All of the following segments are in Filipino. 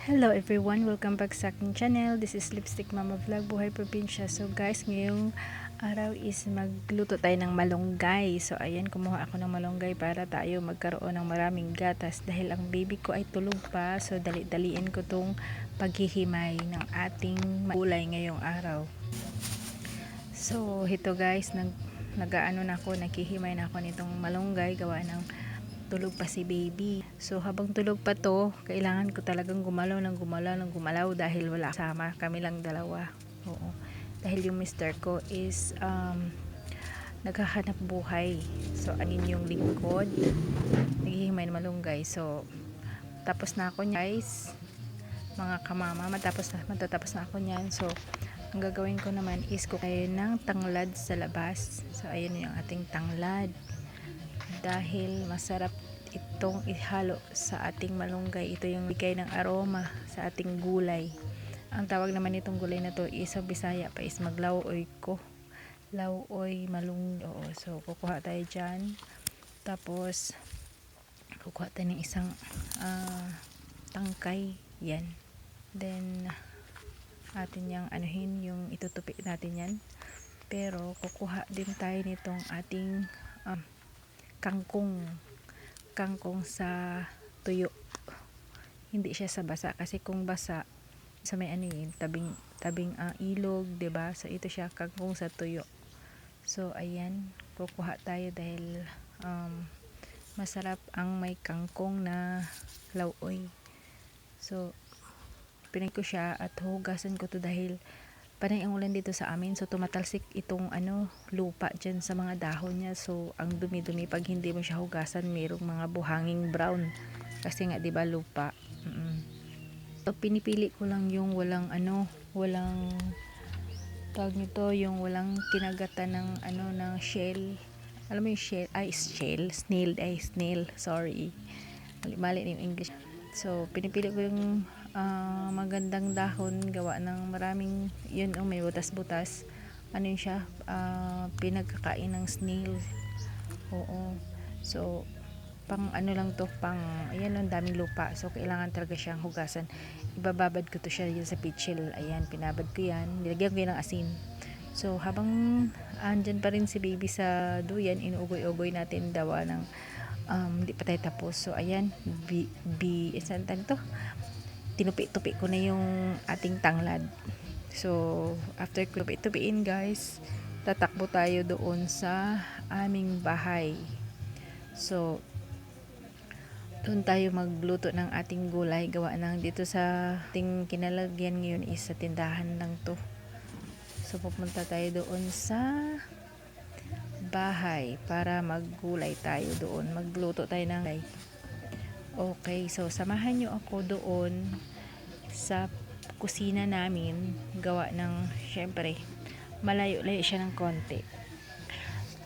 Hello everyone, welcome back sa aking channel. This is Lipstick Mama Vlog, Buhay Probinsya. So guys, ngayong araw is magluto tayo ng malunggay. So ayan, kumuha ako ng malunggay para tayo magkaroon ng maraming gatas dahil ang baby ko ay tulog pa. So dali-daliin ko tong paghihimay ng ating gulay ngayong araw. So ito guys, nag nagaano na ako, naghihimay na ako nitong malunggay gawa ng tulog pa si baby. So habang tulog pa to, kailangan ko talagang gumalaw ng gumalaw ng gumalaw dahil wala kasama. Kami lang dalawa. Oo. Dahil yung mister ko is um, naghahanap buhay. So anin yung lingkod. Naghihimay na malunggay. So tapos na ako guys. Mga kamama, matapos na, matatapos na ako niyan. So ang gagawin ko naman is kukain ng tanglad sa labas. So ayun yung ating tanglad dahil masarap itong ihalo sa ating malunggay. Ito yung bigay ng aroma sa ating gulay. Ang tawag naman itong gulay na to is sa Bisaya pa is maglauoy ko. Lauoy, malung, oo. So, kukuha tayo dyan. Tapos, kukuha tayo ng isang ah, tangkay. Yan. Then, atin yung anuhin, yung itutupi natin yan. Pero, kukuha din tayo nitong ating um, kangkong kangkong sa tuyo. Hindi siya sa basa kasi kung basa sa may ano yun tabing tabing ah, ilog 'di ba? So ito siya kangkong sa tuyo. So ayan kukuha tayo dahil um, masarap ang may kangkong na lauoy so pinay ko siya at hugasan ko to dahil panay ang ulan dito sa amin so tumatalsik itong ano lupa dyan sa mga dahon niya. So ang dumi-dumi pag hindi mo siya hugasan mayroong mga buhanging brown. Kasi nga 'di ba lupa? Mm so pinipili ko lang yung walang ano walang tawag nito yung walang kinagatan ng ano ng shell. Alam mo yung shell? Ay shell? Snail ay snail. Sorry. Mali, mali yung English. So pinipili ko yung ah, magandang dahon gawa ng maraming yun oh, may butas-butas. Ano yun siya? Ah, pinagkakain ng snail. Oo. So pang ano lang to pang ayan ang daming lupa. So kailangan talaga siyang hugasan. Ibababad ko to siya yun sa pitchel ayan pinabad ko yan. Nilagyan ko yan ng asin. So habang andyan pa rin si baby sa duyan inuugoy-ugoy natin dawa ng um, di pa tayo tapos. So ayan bi, bi tawag to tinupi-tupi ko na yung ating tanglad. So, after ko tupi-tupiin guys, tatakbo tayo doon sa aming bahay. So, doon tayo magluto ng ating gulay. Gawa ng dito sa ating kinalagyan ngayon is sa tindahan lang to. So, pupunta tayo doon sa bahay para maggulay tayo doon. Magluto tayo ng gulay. Okay, so samahan nyo ako doon sa kusina namin gawa ng syempre malayo-layo siya ng konti.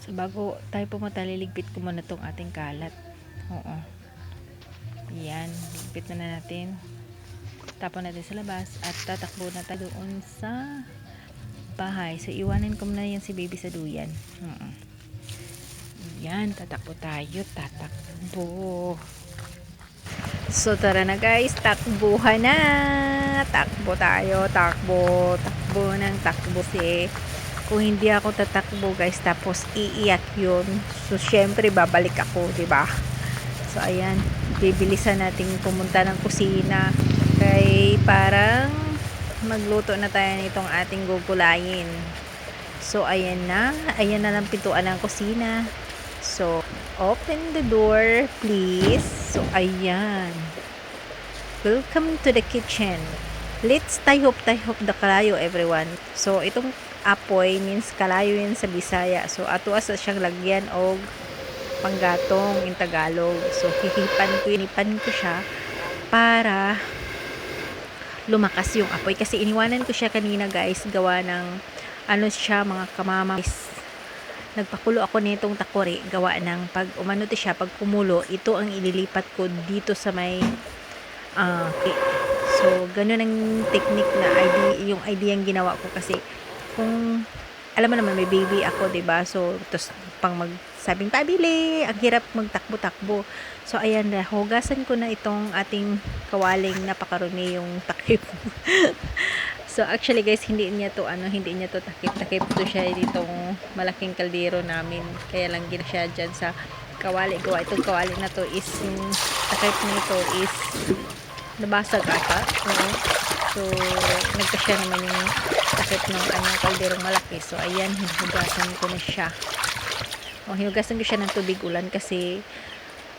So bago tayo pumunta liligpit ko muna tong ating kalat. Oo. Yan ligpit na, na natin. Tapon natin sa labas at tatakbo na tayo doon sa bahay. So iwanin ko muna yan si baby sa duyan. Oo. yan tatakbo tayo tatakbo So tara na guys, takbuhan na. Takbo tayo, takbo, takbo ng takbo si kung hindi ako tatakbo guys tapos iiyak yun. So syempre babalik ako ba? Diba? so ayan. Bibilisan natin pumunta ng kusina. Kay parang magluto na tayo nitong ating gugulayin. So ayan na. Ayan na lang pintuan ng kusina. So open the door please so ayan. Welcome to the kitchen. Let's tayhop tayhop the kalayo everyone. So itong apoy means kalayo yun sa Bisaya. So ato asa siyang lagyan og panggatong in Tagalog. So hihipan ko inipan ko siya para lumakas yung apoy. Kasi iniwanan ko siya kanina guys gawa ng ano siya mga kamama nagpakulo ako nitong takore gawa ng pag umano siya pag kumulo ito ang ililipat ko dito sa may uh, so ganun ang technique na idea yung idea ang ginawa ko kasi kung alam mo naman may baby ako, 'di ba? So tos pang mag sabing pabili, ang hirap magtakbo-takbo. So ayan na, hugasan ko na itong ating kawaling napakarumi yung takip. so actually guys, hindi niya to ano, hindi niya to takip-takip to siya ditong malaking kaldero namin. Kaya lang gina siya dyan sa kawali. Gawa itong kawali na to is yung takip nito is nabasag ata. Oo. So, nagkasya naman yung takip ng kanyang kalderong malaki. So, ayan, hinugasan ko na siya. O, hinugasan ko siya ng tubig ulan kasi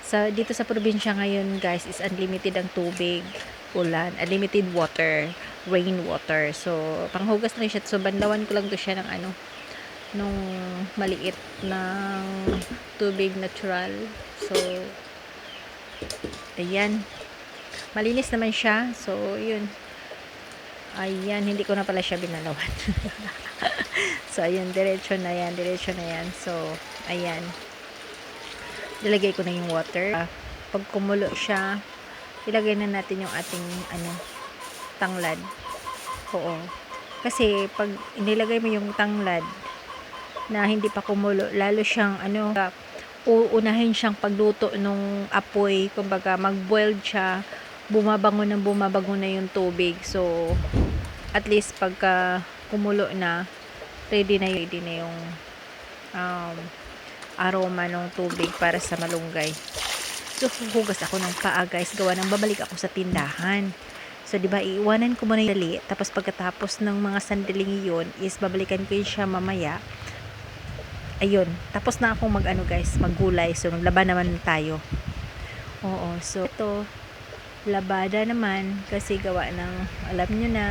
sa dito sa probinsya ngayon guys is unlimited ang tubig ulan unlimited water rain water so panghugas na siya. So banlawan ko lang to siya ng ano nung maliit ng tubig natural. So ayan. Malinis naman siya. So yun. Ayan hindi ko na pala siya binalawan. So ayan diretso na yan diretso na yan. So ayan. Nilagay ko na yung water. Pag kumulo siya ilagay na natin yung ating ano tanglad. Oo. Kasi pag inilagay mo yung tanglad na hindi pa kumulo lalo siyang ano uunahin siyang pagluto nung apoy. Kumbaga mag-boiled siya bumabango ng bumabango na yung tubig. So at least pagka kumulo na ready na ready na yung um, aroma ng tubig para sa malunggay. So hugas ako ng paa guys. Gawa ng babalik ako sa tindahan so di ba iiwanan ko muna yung dali tapos pagkatapos ng mga sandaling iyon is babalikan ko yun siya mamaya ayun, tapos na akong mag ano guys, maggulay. So, maglaba naman tayo. Oo, so ito, labada naman kasi gawa ng, alam nyo na,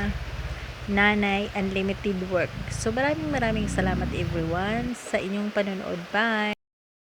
nanay unlimited work. So, maraming maraming salamat everyone sa inyong panonood. Bye!